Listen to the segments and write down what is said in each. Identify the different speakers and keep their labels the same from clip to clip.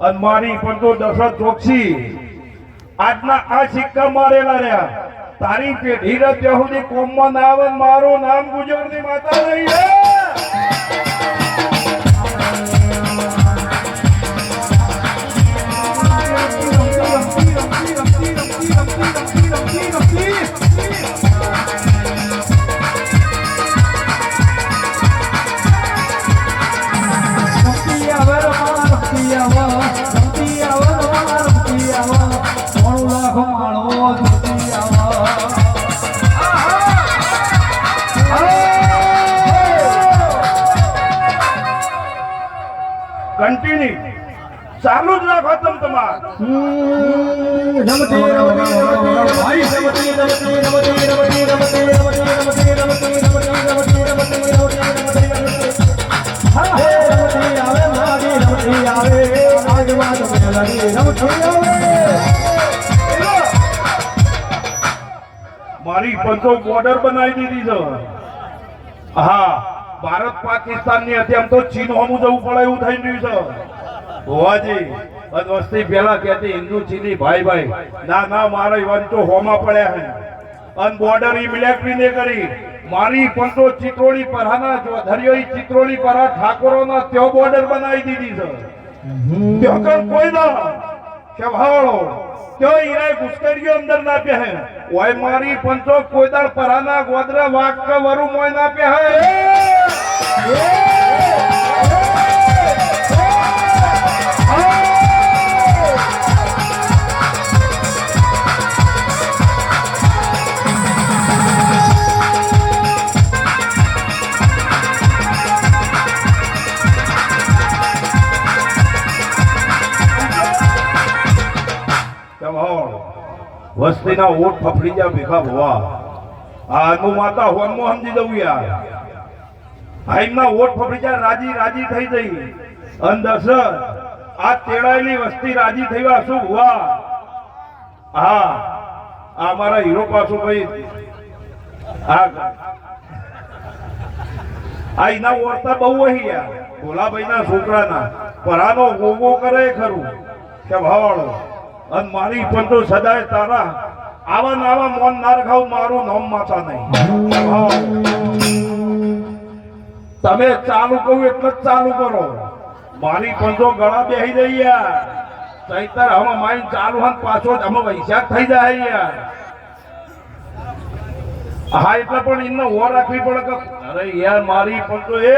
Speaker 1: અને મારી પણ તો દશરથ ચોકસી. આજના આ સિક્કા મારેલા રહ્યા. તારી પેઢી ધીરજ સુધી કોમમાં ના આવે, મારું નામ ગુજરાતની માતા નહીં મારી પંચો બોર્ડર બનાવી દીધી છે. હા, ભારત પાકિસ્તાનની અત્યારે તો ચીન હોમું જવું પડે એવું થઈ રહ્યું છે. ભુવાજી અધ વસ્તી પેલા કહેતી હિન્દુ ચીની ભાઈ ભાઈ, ના ના, મારા તો હોમાં પડ્યા હે. અન બોર્ડર ઈ મિલિટરી ને કરી, મારી પંતો ચિત્રોડી પરાના ધરિયો ઈ ચિત્રોડી પરા ઠાકોરોના ત્યો બોર્ડર બનાવી દીધી છે. ત્યો કોઈ ના. શભાળો ત્યો ઈરાય ઘુસકરીઓ અંદર ના પે હે. ઓય, મારી પંતો કોઈદાર પરાના ગોદરા વાક વરુ મોય ના પે હે વસ્તીના ઓટ ફફડી જા ભેખા ભવા. આનું માતા હોનમાં સમજી દઉં યાર. આઈમના ઓટ ફફડી જા રાજી રાજી થઈ જઈ. અંદસ આ તેડાયેલી વસ્તી રાજી થઈ વા શું ભવા? હા, આ મારા હીરો પાછો ભાઈ આ આ એના ઓરતા બહુ અહીં યાર. ભોલાભાઈ ના છોકરાના પરાનો ગોગો કરે ખરું. કે ભાવાળો. અને મારી પણ તો સદાય તારા આવા નાવા મોન ના રખાવ, મારું નામ માતા નહીં. તમે ચાલુ કહું એટલે જ ચાલુ કરો. મારી તો ગળા બેહી રહી યાર. ચૈતર હવે મારી ચાલુ હન પાછો જ અમે વૈશાખ થઈ જાય યાર. હા, એટલે પણ એમને ઓર રાખવી પડે કે, અરે યાર, મારી પણ તો એ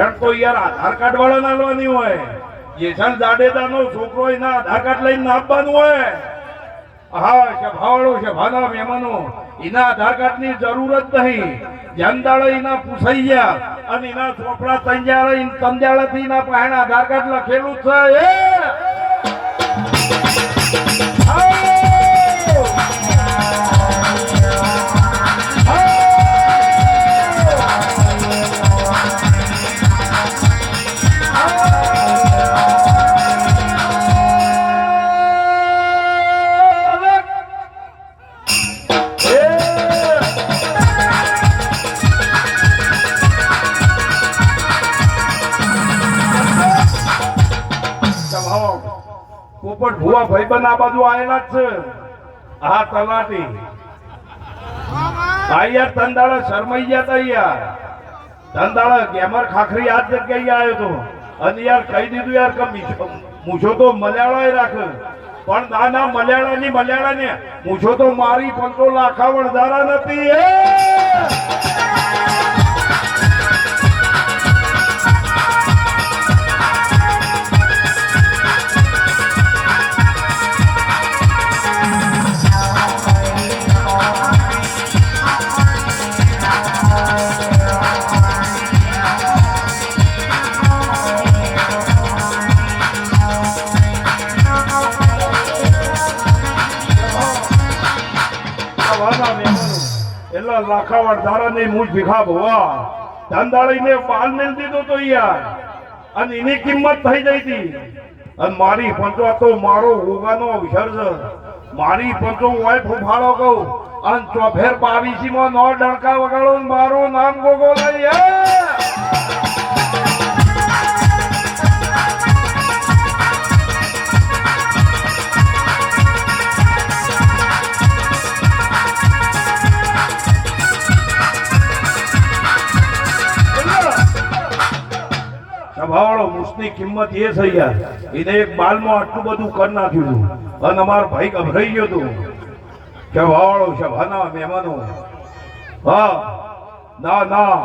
Speaker 1: તો તો યાર આધાર કાર્ડ વાળા ના લેવાની હોય. જેસણ જાડેદાર નો છોકરો એના આધાર કાર્ડ લઈને આપવાનું હોય. હા સભાવાળો સભાના મહેમાનો, એના આધાર કાર્ડની જરૂર જ નહીં. જનદાળો એના પૂછાઈ ગયા અને એના ચોપડા તંજાળા તંજાળા થી એના પાસે આધાર કાર્ડ લખેલું છે. ભુવા ભાઈબંધ આ બાજુ આવેલા જ છે. હા, તલાટી. હા, યાર તંદાળા શરમાઈ ગયા તા યાર. તંદાળા ગેમર ખાખરી આ જગ્યાએ આવ્યો તો. અને યાર, કહી દીધું યાર કે મૂછો તો મલયાળા રાખે. પણ ના ના મલયાળા ની મલયાળા ને મૂછો તો મારી પંચો તો લાખા વણધારા નથી એટલે લાખાવડ ધારાની મૂળ ભીખા ભવા. ધંધાળીને પાલ મેલ દીધો તો યાર. અને એની કિંમત થઈ જઈ હતી. અને મારી પંચો તો મારો ઉગાનો વિસર્જન મારી પંચો હોય ફૂફાળો કહું. અને ચોફેર બાવીસી માં નો ડણકા વગાડો ને મારું નામ ગોગો સભાવાળો મુસની કિંમત એ થઈ યાર. એને એક બાલમાં આટલું બધું કરી નાખ્યું હતું અને અમારો ભાઈ ગભરાઈ ગયો હતો છે ભાના મહેમાનો. હા, ના ના.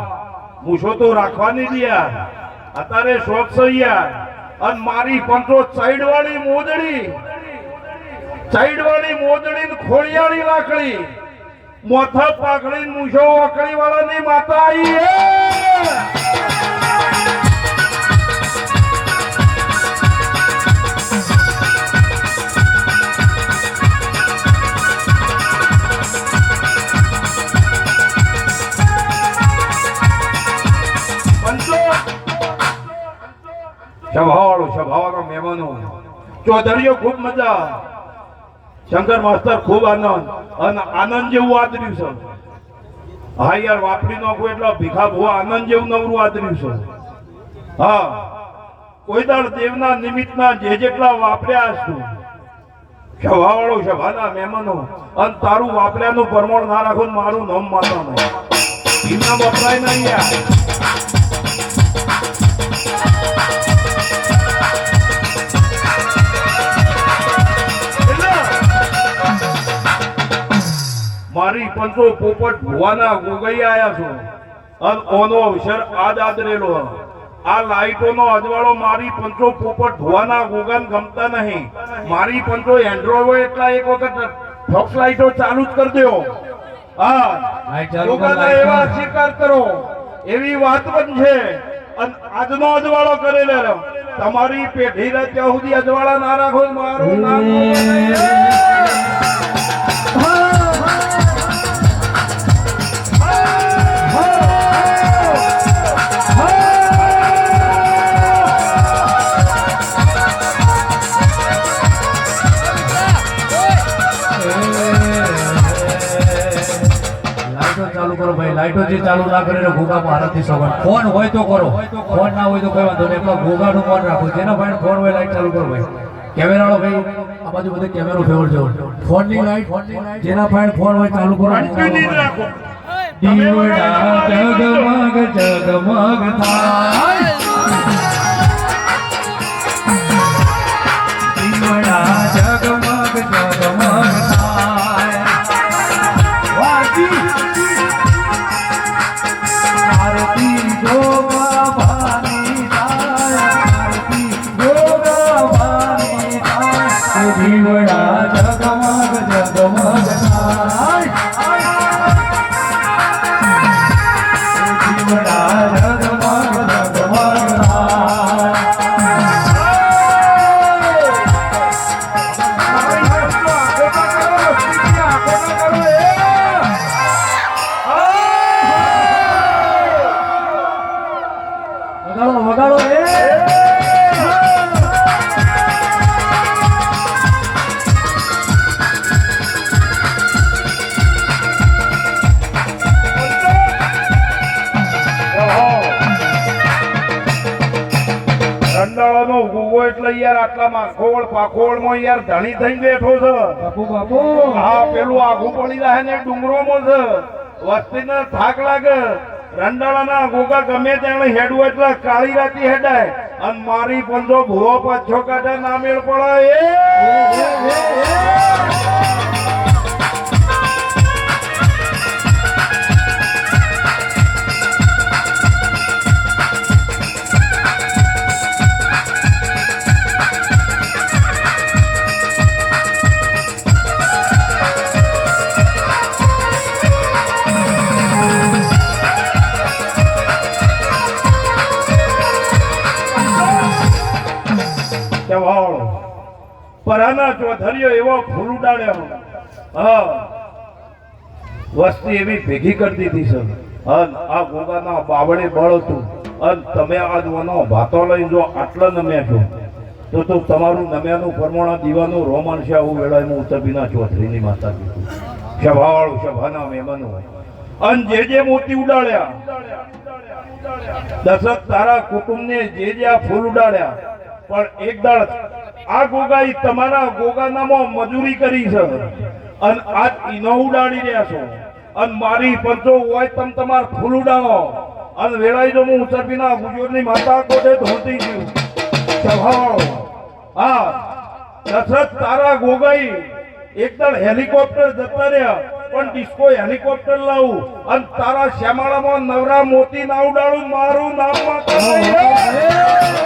Speaker 1: મૂછો તો રાખવાની જ યાર. અત્યારે શોખ છે યાર. અને મારી પંચો સાઈડ વાળી મોજડી. સાઈડ વાળી મોજડી ને ખોળિયાળી લાકડી. મોથા પાકડી મૂછો વાકડી વાળાની માતા આવી ચૌધરીઓ ખૂબ મજા શંકર માસ્તર ખૂબ આનંદ. અને આનંદ જેવું આદર્યું છે. હા યાર, વાપરી નાખું એટલે ભીખા ભૂવા આનંદ જેવું નવરું આદર્યું છે. હા. કોઈ દાડ દેવના નિમિત્તના જે જેટલા વાપર્યા છું સભાવાળો સભાના મહેમાનો. અને તારું વાપર્યાનું પરમોણ ના રાખો મારું નામ માતા નહીં વપરાય નહીં યાર. મારી પંચો પોપટ ભુવાના ગોગઈ આયા છો. અને ઓનો અવસર આજ આદરેલો આ લાઈટોનો અજવાળો મારી પંચો પોપટ ભુવાના ગોગન ગમતા નહીં. મારી પંચો એન્ડ્રોઈડ એટલા એક વખત ફોક્સ લાઈટો ચાલુ જ કરી દો હા
Speaker 2: કર,
Speaker 1: ગોગાના એવા સ્વીકાર કરો. એવી વાત પણ છે. અને આજનો અજવાળો કરેલો રહ્યો. તમારી પેઢી ને ત્યાં સુધી અજવાળા ના રાખો મારું નામ
Speaker 2: લાઈટો જે ચાલુ ના કરે ઘોઘા ભારતથી સવાર. ફોન હોય તો કરો. ફોન ના હોય તો કોઈ વાંધો નહીં. એટલા ઘોઘાનું ફોન રાખો. જેના ભાઈ ફોન હોય લાઈટ ચાલુ કરો ભાઈ કેમેરાનો ભાઈ આ બાજુ બધે કેમેરો ફેવર છે. ફોનની લાઈટ જેના ભાઈ ફોન હોય ચાલુ કરો.
Speaker 1: રાખો.
Speaker 2: દીવડા જગમગ જગમગ થાય.
Speaker 1: કંડાળાનો ગુગો એટલે યાર આટલા માખોળ પાખોળમાં યાર ધણી થઈને બેઠો છે.
Speaker 2: બાપુ બાપુ.
Speaker 1: હા પેલું આઘું પડી રહે ને ડુંગરોમાં છે. વસ્તીને થાક લાગે. રંડાળાના ગોગા ગમે તેને હેડવું એટલે કાળી રાતી હેડાય. અને મારી પંજો ભૂવો પાછો કાઢે ના મેળ પડે પરાના એવો ફૂલ ઉડાડ્યો. હા. વસ્તી એવી ભેગી કરી દીધી છે. અન આ ગોગાના બાવળે બળ હતું. અન તમે આ જોવાનો ભાતો લઈ જો, આટલા નમ્યા છો. તો તો તમારું નમ્યાનું પરમોણા દીવાનું રોમાન છે આવું વેળામાં ઉતરબીના ચોધરીની માતા કીધું સભાવાળું સભાના મહેમાનો. અને જે જે મોતી ઉડાડ્યા. દશરથ તારા કુટુંબને જે જે આ ફૂલ ઉડાડ્યા. પણ એક દાડ આ ગોગાઈ તમારા ગોગાનામાં મજૂરી કરી છે. અને આજ ઈનો ઉડાડી રહ્યા છો. અને મારી પંચો હોય તમ તમાર ફૂલ ઉડાડો અને વેળાઈ જો હું ઉતરબીના ગુજોરની માતા કોટે ધોતી ગયું સભાવાળો હા, દશરથ તારા ગોગાઈ એકદમ હેલિકોપ્ટર જતા રહ્યા, પણ ડિસ્કો હેલિકોપ્ટર લાવું. અને તારા શ્યામાળામાં નવરા મોતી ના ઉડાડું, મારું નામ માતા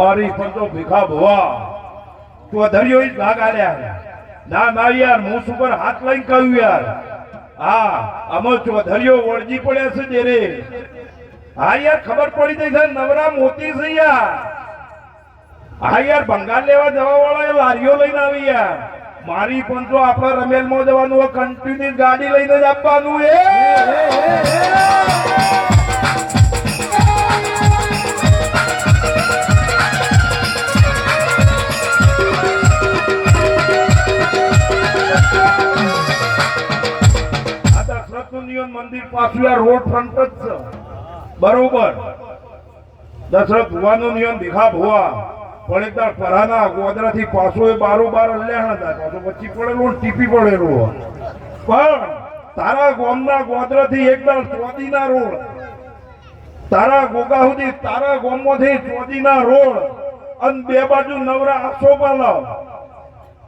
Speaker 1: મારી ફરતો ભીખા ભવા. ચોધરીઓ ઈ ભાગ આલ્યા. ના ના યાર હું ઉપર હાથ લઈને કહ્યું યાર. હા અમે ચોધરીઓ વળજી પડ્યા છે દેરે હા યાર, ખબર પડી ગઈ છે, નવરા મોતી છે યાર. હા યાર, બંગાળ લેવા જવા વાળા લારીઓ લઈને આવી યાર. મારી પણ તો આપણા રમેલમાં જવાનું કન્ટિન્યુ ગાડી લઈને જ આપવાનું એ મંદિર પાછું આ રોડ ફ્રન્ટ જ છે. બરોબર. દશરથ ભુવાનો નિયમ ભીખા ભુવા. પણ એકદમ પરાના ગોદરાથી પાછો એ બારોબાર અલ્યાણ હતા. પાછો પછી પડેલું ટીપી પડેલું પણ તારા ગોમના ગોદરાથી એકદમ ચોદીના રોડ. તારા ગોગા સુધી તારા ગોમમાંથી ચોદીના રોડ. અને બે બાજુ નવરા આસો પાલાવ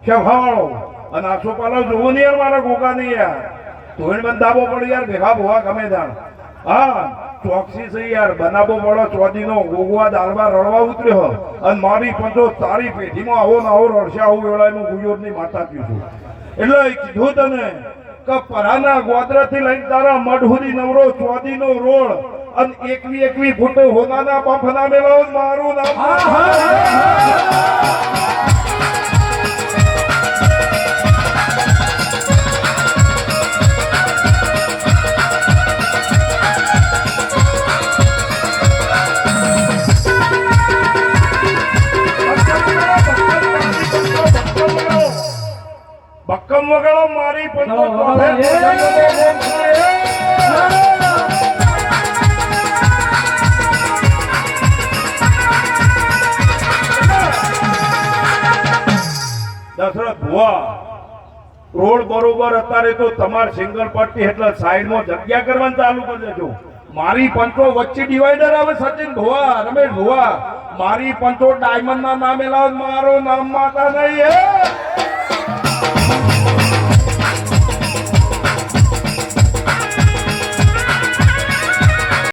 Speaker 1: શેફાવાળો અને આસો પાલાવ જોવું નહીં યાર મારા ગોગા નહીં યાર. ધોઈણ બંધાવો પડે યાર, ભેગા ભોવા ગમે તાણ હા, ચોકસી છે યાર બનાવો પડો ચોદીનો ગોગવા દાળવા રડવા ઉતર્યો. અને મારી પંચો તારી પેઢીમાં આવો ને આવો રડશે, આવું વેળાનું ગુજોરની માતા કીધું એટલે કીધું તને કે પરાના ગોદરાથી લઈને તારા મઢ સુધી નવરો ચોદીનો રોડ અને એકવી એકવી ફૂટો હોનાના પંફના મેળાઓ મારું નામ દશરથ ભુવા રોડ બરોબર અત્યારે તો તમારે સિંગલ પટ્ટી એટલે સાઈડમાં જગ્યા કરવાનું ચાલુ કરી દેજો. મારી પંચો વચ્ચે ડિવાઈડર આવે સચિન ભુવા, રમેશ ભુવા. મારી પંચો ડાયમંડ ના નામે લાવ, મારો નામ માતા નહીં